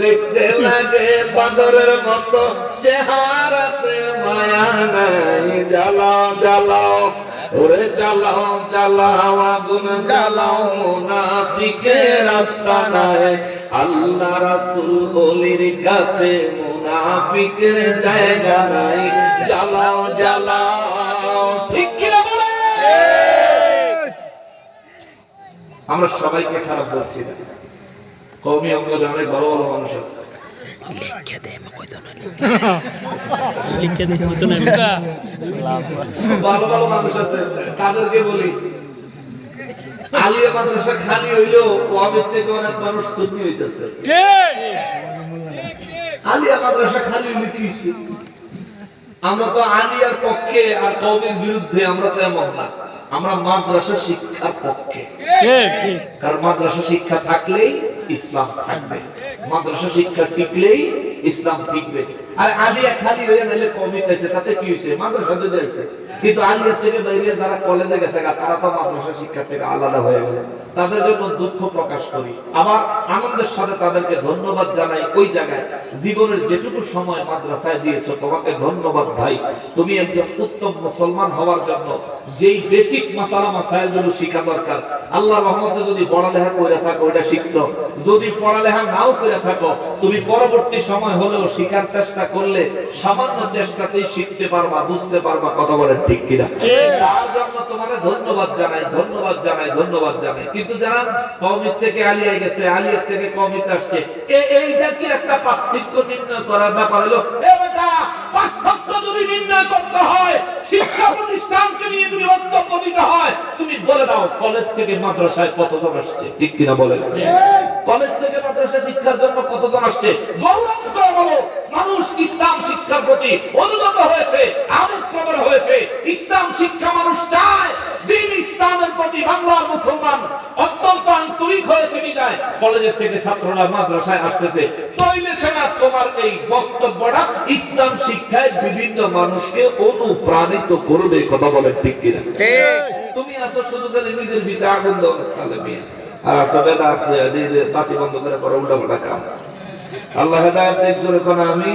দেখতে লাগে বাদরের মতো চেহারাতে মায়া নাই। জ্বালাও জ্বালাও ওরে জ্বালাও জ্বালাও আগুন জ্বালাও মুনাফিকে রাস্তা নাই। আল্লাহ রাসূল বলির কাছে মুনাফিকের জায়গা নাই। জ্বালাও জ্বালাও ঠিক। আমরা সবাইকে খারাপ বলছি না। কৌমি অঙ্গনে অনেক বড় বড় মানুষ আছে। ভালো ভালো মানুষ আছে। তাদেরকে বলি? আলিয়া মাদ্রাসা খালি হইলেও ওয়াবির থেকে অনেক মানুষ সুন্নি হইতেছে। আলিয়া মাদ্রাসা খালি হইলে আমরা তো আলিয়ার পক্ষে আর কৌমের বিরুদ্ধে আমরা তো এমন না। আমরা মাদ্রাসা শিক্ষার পক্ষে। কারণ মাদ্রাসা শিক্ষা থাকলেই ইসলাম থাকবে। মাদ্রাসা শিক্ষা টিকলেই ইসলাম টিকবে আর আলিয়া খালি হয়ে নাইলে কমই খাইছে তাতে কি হয়েছে মাদ্রাসা তো দিয়েছে কিন্তু আলিয়া থেকে বাইরে যারা কলেজে গেছে তারা তো মাদ্রাসা শিক্ষা থেকে আলাদা হয়ে গেল। তাদের জন্য দুঃখ প্রকাশ করি। আবার আনন্দের সাথে তাদেরকে ধন্যবাদ জানাই ওই জায়গায়। জীবনের যেটুকু সময় মাদ্রাসায় দিয়েছ, তোমাকে ধন্যবাদ ভাই। তুমি একজন উত্তম মুসলমান হওয়ার জন্য যেই বেসিক মাসালা মাসাইলগুলো শিখা দরকার। আল্লাহ রহমতে যদি পড়ালেখা করে থাকো, ওইটা শিখছো। যদি পড়ালেখা নাও করে থাকো, তুমি পরবর্তী সময় হলেও শিখার চেষ্টা করলে সামান্য চেষ্টাতেই শিখতে পারবা বুঝতে পারবা কথা বলেন ঠিক কিনা। তার জন্য তোমার ধন্যবাদ জানাই ধন্যবাদ জানাই ধন্যবাদ জানাই। কিন্তু যারা কমিত থেকে আলিয়া গেছে আলিয়ার থেকে কমিত আসছে এইটা কি একটা পার্থক্য নির্ণয় করার ব্যাপার হলো? পার্থক্য যদি নির্ণয় করতে হয় বলে দাও কলেজ থেকে মাদ্রাসায় কতজন আসছে? ঠিক কিনা বলে কলেজ থেকে মাদ্রাসা শিক্ষার জন্য কতজন আসছে? গৌরব করা বলো মানুষ ইসলাম শিক্ষার প্রতি অনুগত হয়েছে আনুপ্রবণ হয়েছে। ইসলাম শিক্ষা মানুষ চায় দিন ইসলামের প্রতি বাংলার মুসলমান আন্তরিক হয়েছে বিদায়। কলেজের থেকে ছাত্ররা মাদ্রাসায় আসতেছে। তৈলে সেনা তোমার এই বক্তব্যটা ইসলাম শিক্ষায় বিভিন্ন মানুষকে অনুপ্রাণিত করবে কথা বলে ঠিক কিনা? তুমি আছো শুধু খালি নিজের বিচার আগুন দাও তাহলে মেয়ে। আর না আপনি বাতি বন্ধ করে করো উল্টা পাল্টা কাম। আল্লাহ হেদায়ত দেখ কোন আমি